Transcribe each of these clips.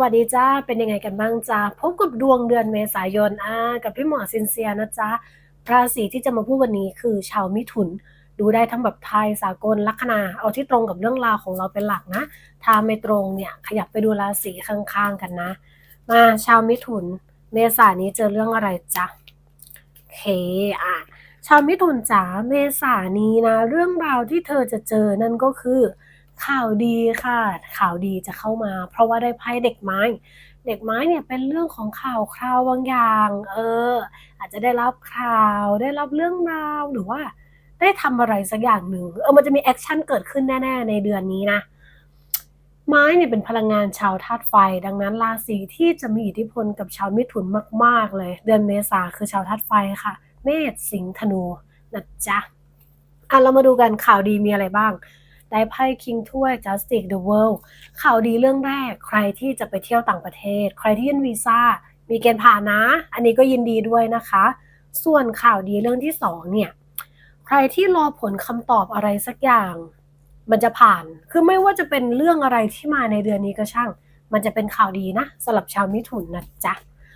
วัสดีจ้า เป็นยังไงกันบ้างจ้า พบกับดวงเดือนเมษายนอ่ากับพี่หมอซินเซียนะจ๊ะราศีที่จะมาพูดวันนี้คือชาวมิถุน ดูได้ทั้งแบบไทยสากลลัคนา เอาที่ตรงกับเรื่องราวของเราเป็นหลักนะ ถ้าไม่ตรงเนี่ยขยับไปดูราศีข้างๆกันนะ มาชาวมิถุน เมษานี้เจอเรื่องอะไรจ๊ะโอเคอะชาวมิถุนจ๋าเมษานี้นะ เรื่องราวที่เธอจะเจอนั่นก็คือ ข่าวดีค่ะ ข่าวดีจะเข้ามา เพราะว่าได้ไพ่เด็กไม้ เด็กไม้เนี่ยเป็นเรื่องของข่าวคราวบางอย่าง เออ อาจจะได้รับข่าวได้รับเรื่องราวหรือว่า ได้ทำอะไรสักอย่างหนึ่งเออมันจะมีแอคชั่นเกิดขึ้นแน่ ๆ ในเดือนนี้นะไม้เนี่ยเป็นพลังงานชาวธาตุไฟ ดังนั้นราศีที่จะมีอิทธิพลกับชาวมิถุนมาก ๆ เลย เดือนเมษาคือชาวธาตุไฟค่ะ เมษสิงห์ธนูนะจ๊ะอะเรามาดูกันข่าวดีมีอะไรบ้าง ได้ไพ่คิงถ้วย Justice the World ข่าวดีเรื่องแรก ใครที่จะไปเที่ยวต่างประเทศ ใครที่ยื่นวีซ่า มีเกณฑ์ผ่านนะ อันนี้ก็ยินดีด้วยนะคะ ส่วนข่าวดีเรื่องที่สองเนี่ย ใครที่รอผลคำตอบอะไรสักอย่าง มันจะผ่าน คือไม่ว่าจะเป็นเรื่องอะไรที่มาในเดือนนี้ก็ช่าง มันจะเป็นข่าวดีนะสำหรับชาวมิถุนนะจ๊ะ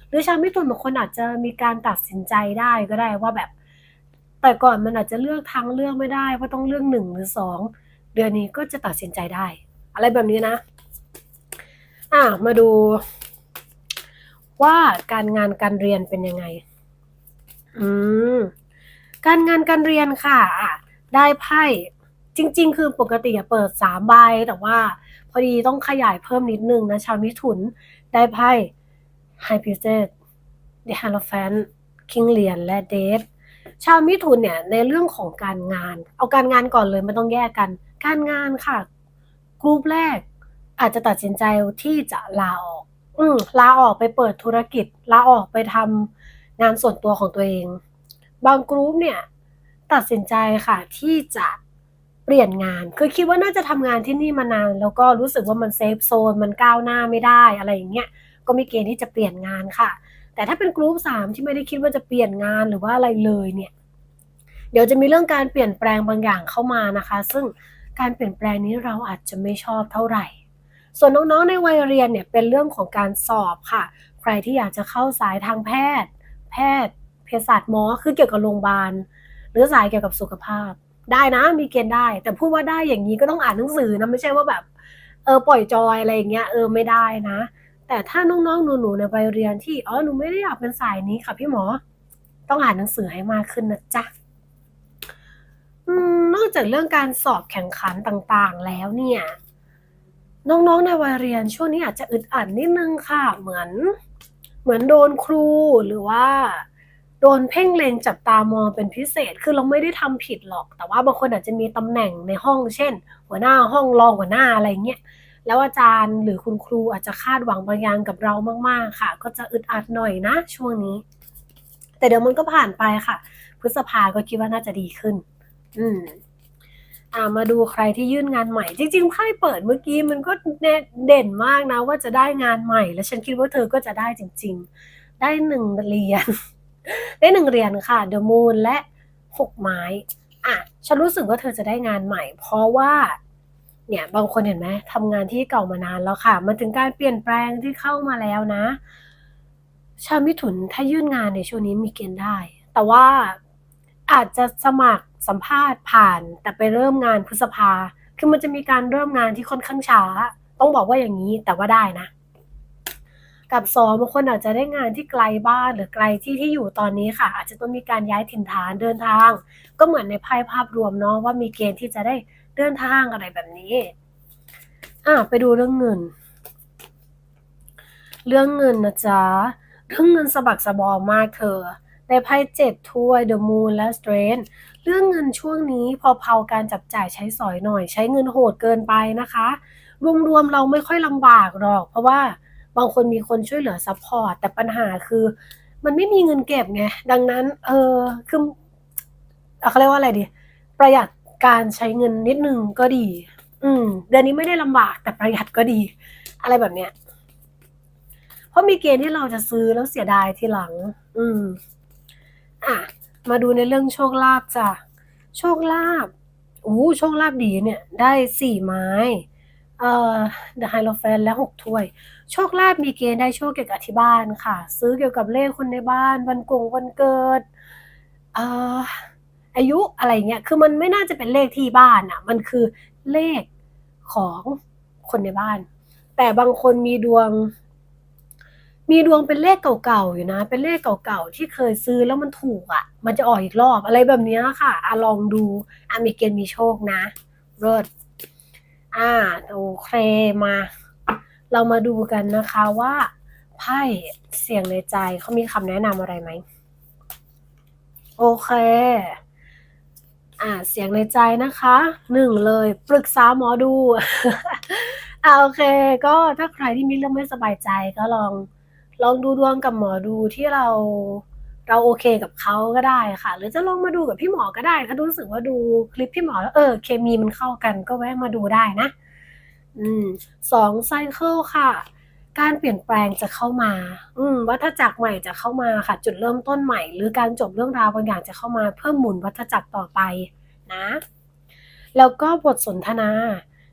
หรือชาวมิถุนบางคนอาจจะมีการตัดสินใจได้ก็ได้ว่าแบบ แต่ก่อนมันอาจจะเลือกทางเลือกไม่ได้ว่าต้องเลือกหนึ่งหรือสอง เดือนนี้ก็จะตัดสินใจได้ อะไรแบบนี้นะ อะมาดู ว่าการงานการเรียนเป็นยังไง อืมการงานการเรียนค่ะ ได้ไพ่จริง ๆ คือปกติอะเปิดสามใบแต่ว่า พอดีต้องขยายเพิ่มนิดนึงนะ ชาวมิถุนได้ไพ่ไฮพิเซตเดฮาร์แฟนคิงเลียนและเดท ชาวมิถุนเนี่ยในเรื่องของการงาน เอาการงานก่อนเลยไม่ต้องแยกกัน การงานค่ะกรุ๊ปแรก อาจจะตัดสินใจที่จะลาออก อืลาออกไปเปิดธุรกิจ ลาออกไปทำงานส่วนตัวของตัวเอง บางกรุ๊ปเนี่ยตัดสินใจค่ะที่จะเปลี่ยนงาน คือคิดว่าน่าจะทำงานที่นี่มานาน แล้วก็รู้สึกว่ามันเซฟโซน มันก้าวหน้าไม่ได้อะไรอย่างเงี้ย ก็มีเกณฑ์ที่จะเปลี่ยนงานค่ะ แต่ถ้าเป็นกรุ๊ปสามที่ไม่ได้คิดว่าจะเปลี่ยนงานหรือว่าอะไรเลยเนี่ย เดี๋ยวจะมีเรื่องการเปลี่ยนแปลงบางอย่างเข้ามานะคะ ซึ่งการเปลี่ยนแปลงนี้เราอาจจะไม่ชอบเท่าไหร่ ส่วนน้องๆในวัยเรียนเนี่ยเป็นเรื่องของการสอบค่ะ ใครที่อยากจะเข้าสายทางแพทย์ แพทย์เภสัชหมอคือเกี่ยวกับโรงพยาบาล หรือสายเกี่ยวกับสุขภาพ ได้นะมีเกณฑ์ได้ แต่พูดว่าได้อย่างนี้ก็ต้องอ่านหนังสือนะไม่ใช่ว่าแบบเออปล่อยจอยอะไรอย่างเงี้ยเออไม่ได้นะ แต่ถ้าน้องๆหนูๆในวัยเรียนที่อ๋อหนูไม่ได้อยากเป็นสายนี้ค่ะพี่หมอ ต้องอ่านหนังสือให้มากขึ้นนะจ๊ะอนอกจากเรื่องการสอบแข่งขันต่างๆแล้วเนี่ย น้องๆในวัยเรียนช่วงนี้อาจจะอึดอัดนิดนึงค่ะ เหมือนเหมือนโดนครูหรือว่าโดนเพ่งเล็งจับตามองเป็นพิเศษ คือเราไม่ได้ทำผิดหรอก แต่ว่าบางคนอาจจะมีตำแหน่งในห้อง เช่น หัวหน้าห้องรองหัวหน้าอะไรเงี้ย แล้วอาจารย์หรือคุณครูอาจจะคาดหวังบางอย่างกับเรามาก ๆ ค่ะ ก็จะอึดอัดหน่อยนะช่วงนี้ แต่เดี๋ยวมันก็ผ่านไปค่ะ พฤษภาก็คิดว่าน่าจะดีขึ้น อืมอ่ามาดูใครที่ยื่นงานใหม่ จริงๆไพ่เปิดเมื่อกี้มันก็เด่นมากนะ ว่าจะได้งานใหม่ และฉันคิดว่าเธอก็จะได้จริง ๆ ได้หนึ่งเหรียญได้หนึ่งเหรียญค่ะเดอะมูนและหกไม้อะฉันรู้สึกว่าเธอจะได้งานใหม่ เพราะว่า เนี่ยบางคนเห็นไหมทำงานที่เก่ามานานแล้วค่ะ มันถึงการเปลี่ยนแปลงที่เข้ามาแล้วนะ ชาวมิถุนถ้ายื่นงานในช่วงนี้มีเกณฑ์ได้ แต่ว่าอาจจะสมัครสัมภาษณ์ผ่าน แต่ไปเริ่มงานพฤษภา คือมันจะมีการเริ่มงานที่ค่อนข้างช้า ต้องบอกว่าอย่างนี้แต่ว่าได้นะ กับสองบางคนอาจจะได้งานที่ไกลบ้านหรือไกลที่ที่อยู่ตอนนี้ค่ะ อาจจะต้องมีการย้ายถิ่นฐานเดินทาง ก็เหมือนในไพ่ภาพรวมเนาะว่ามีเกณฑ์ที่จะได้ เดินทางอะไรแบบนี้อะไปดูเรื่องเงิน เรื่องเงินนะจ๊ะเรื่องเงินสะบักสะบอมมากเธอได้ไพ่เจ็ดถ้วย The Moon และ Strength เรื่องเงินช่วงนี้พอเผาการจับจ่ายใช้สอยหน่อย ใช้เงินโหดเกินไปนะคะ รวมๆเราไม่ค่อยลำบากหรอก เพราะว่าบางคนมีคนช่วยเหลือซัพพอร์ตแต่ปัญหาคือ มันไม่มีเงินเก็บไง ดังนั้น เออคือเขาเรียกว่าอะไรดี ประหยัด การใช้เงินนิดนึงก็ดี อืม เดือนนี้ไม่ได้ลำบากแต่ประหยัดก็ดี อะไรแบบเนี้ย เพราะมีเกณฑ์ที่เราจะซื้อแล้วเสียดายทีหลัง อืม อะ มาดูในเรื่องโชคลาภจ้ะ โชคลาภอู้โชคลาภดีเนี่ย ได้สี่ไม้ เอ่อ The Hierophant และ6ถ้วย โชคลาภมีเกณฑ์ได้โชคเกี่ยวกับที่บ้านค่ะ ซื้อเกี่ยวกับเลขคนในบ้าน วันกงวันเกิด เอ่อ อายุอะไรเงี้ย คือมันไม่น่าจะเป็นเลขที่บ้านน่ะ มันคือเลขของคนในบ้าน แต่บางคนมีดวง มีดวงเป็นเลขเก่าๆอยู่นะ เป็นเลขเก่าๆที่เคยซื้อแล้วมันถูกอะมันจะออกอีกรอบอะไรแบบนี้ค่ะอาลองดูอามีเกณฑ์มีโชคนะเลิศอ่าโอเคมา เรามาดูกันนะคะว่าไพ่เสียงในใจเขามีคำแนะนำอะไรไหม?โอเค อ่าเสียงในใจนะคะ1เลยปรึกษาหมอดูอ่าโอเค ก็ถ้าใครที่มีเรื่องไม่สบายใจก็ลองลองดูดวงกับหมอดูที่เราเราโอเคกับเขาก็ได้ค่ะ หรือจะลองมาดูกับพี่หมอก็ได้ ถ้ารู้สึกว่าดูคลิปพี่หมอแล้วเออเคมีมันเข้ากันก็แวะมาดูได้นะ อืม2ไซเกิลค่ะ การเปลี่ยนแปลงจะเข้ามา อืมวัฏจักรใหม่จะเข้ามาค่ะ จุดเริ่มต้นใหม่ หรือการจบเรื่องราวบางอย่างจะเข้ามาเพื่อหมุนวัฏจักรต่อไปนะ แล้วก็บทสนทนา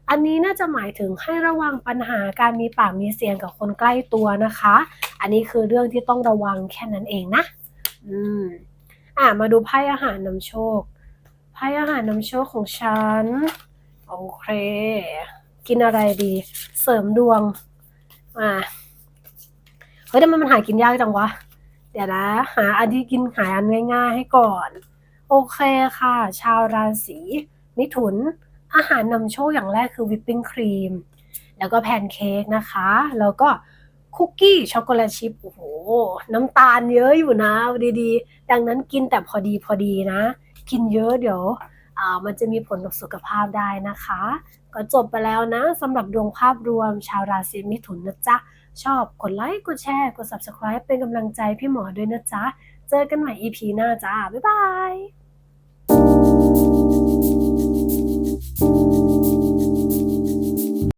อันนี้น่าจะหมายถึงให้ระวังปัญหาการมีปากมีเสียงกับคนใกล้ตัวนะคะ อันนี้คือเรื่องที่ต้องระวังแค่นั้นเองนะ อืม อ่ามาดูไพ่อาหารนำโชค ไพ่อาหารนำโชคของฉัน โอเค กินอะไรดี เสริมดวง อาเฮ้ยทำไมมันหากินยากจังวะ เดี๋ยวนะ หาอันที่กินหาอันง่ายๆให้ก่อน โอเคค่ะ ชาวราศีมิถุน อาหารนำโชคอย่างแรกคือวิปปิ้งครีม แล้วก็แพนเค้กนะคะ แล้วก็คุกกี้ช็อกโกแลตชิพโอ้โฮน้ำตาลเยอะอยู่นะดีๆ ดังนั้นกินแต่พอดีๆนะ กินเยอะเดี๋ยวมันจะมีผลกับสุขภาพได้นะคะ ก็จบไปแล้วนะสำหรับดวงภาพรวมชาวราศีมิถุนนะจ๊ะ ชอบกดไลค์กดแชร์กด Subscribe เป็นกำลังใจพี่หมอด้วยนะจ๊ะ เจอกันใหม่ EP หน้าจ้า บ๊ายบาย